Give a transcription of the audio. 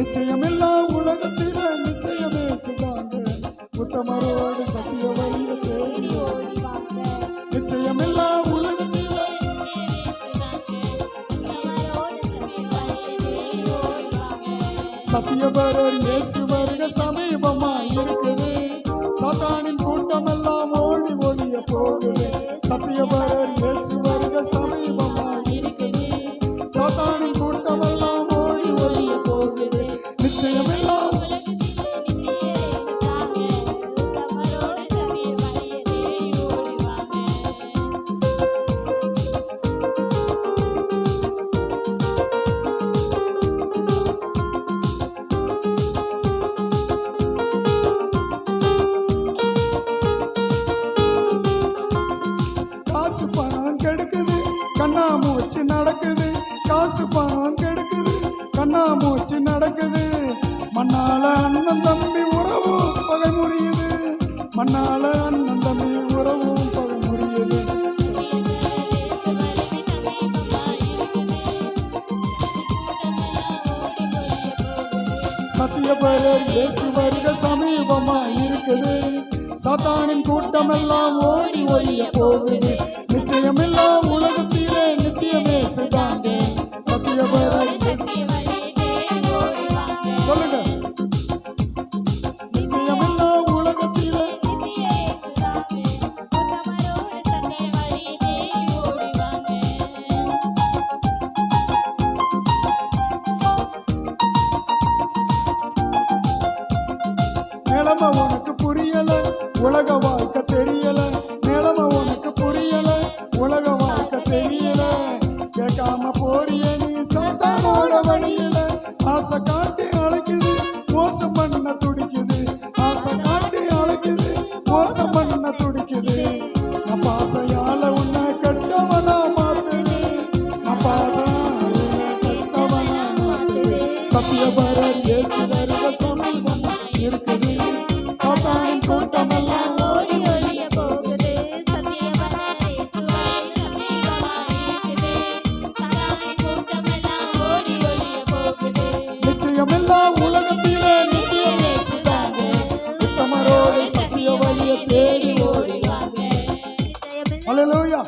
நிச்சயமில்லா உலகத்தில நிச்சயமே சுதாங்க உத்தமரோடு சத்திய வழிய தேடி ஓடி நிச்சயமில்லா உலகத்தில சத்தியபரர் இயேசு வருக சமீபமா இருக்குது மூச்சு நடக்குது. காசு பணம் கெடுக்குது. கண்ணாமூச்சி நடக்குது. மண்ணால அண்ணன் தம்பி உறவும் பகை முறியுது மண்ணால அண்ணன் தம்பி உறவும் பகை முறியுது சத்தியபரர் இயேசு வருக சமீபமா இருக்குது. சாத்தானின் கூட்டம் எல்லாம் ஓடி ஒழிய போகுது. நிச்சயமில்லா சத்தியபரர் சொல்லுங்க நிச்சயமில்லா உலகத்திலே நிலைமை உனக்கு புரியல உலக வாழ்க்கை தெரியல உனக்கு புரியல உலக வாழ்க்கை தெரியல கேட்காம போறியே வழியில ஆசை காட்டி அழைக்குது மோசம் பண்ண துடிக்குது. ஆசை காட்டி அழைக்குது மோசம் பண்ண துடிக்குது. நான் பாசையால உன்னை கெட்டவனா மாத்துது. நான் பாசையால கெட்டவனா மாத்துது. சத்தியபரர் இருக்குது. சாத்தானின் கூட்டமெல்லாம் வழிய தேடி ஓடி நிச்சயமில்லை அல்லேலூயா